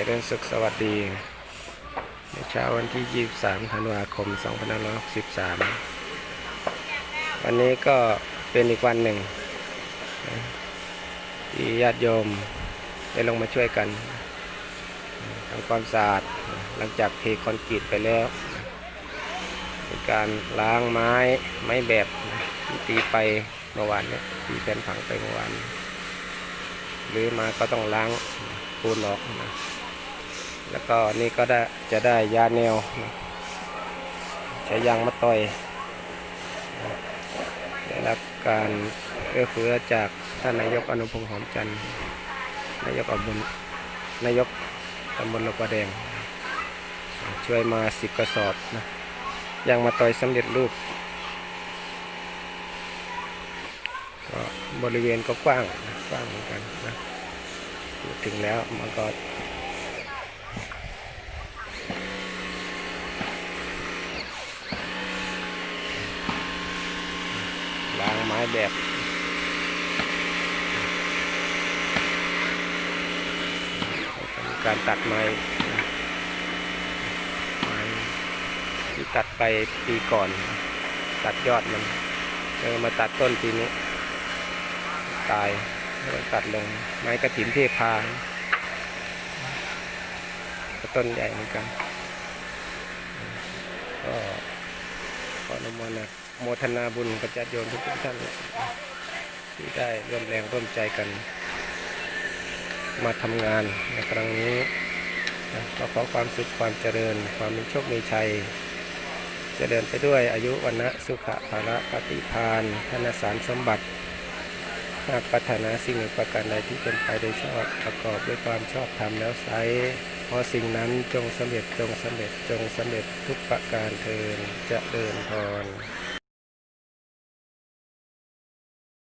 สุขสวัสดี ในเช้าวันที่ 23 ธันวาคม 2563 วันนี้ก็เป็นอีกวันหนึ่งที่ญาติโยมได้ลงมาช่วยกันทำความสะอาดหลังจากเทคอนกรีตไปแล้วมีการล้างไม้ไม้แบบที่ตีไปเมื่อวานเนี่ยตีแผ่นผังไปเมื่อวานหรือมาก็ต้องล้างปูนออกนะ แล้วก็นี่ก็ได้จะได้ยาแนว ใช้ยางมะตอยนะได้รับการเอื้อเฟื้อจากท่านนายกอนุพงษ์หอมจันทร์นายกอบนนายกตำบลลกวาแดง ช่วยมาสิบกระสอบนะยางมะตอยสำเร็จรูปก็บริเวณก็กว้างกว้างเหมือนกันนะถึงแล้วมันก็ ล้างไม้แบบการตัดไม้ไม้ที่ตัดไปปีก่อน ตัดยอดมันเออมาตัดต้นปีนี้ ตายแล้วตัดลงไม้กระถินเทพาต้นใหญ่เหมือนกันก็ ออนุโมทนาโมทนาบุญกับญาติโยมทุกท่านที่ได้ร่วมแรงร่วมใจกัน มาทำงานในครั้งนี้นะก็ขอความสุขความเจริญ ความมีโชคมีชัย เจริญไปด้วยอายุวันนะสุขภาระปฏิพานธนสารสมบัติ หากปรารถนาสิ่งหนึ่งประการใดที่เป็นไปโดยชอบประกอบด้วยความชอบธรรมแล้วไซร้เพอสิ่งนั้นจงสำเร็จจงสำเร็จจงสำเร็จทุกประการเทินจะเดินพร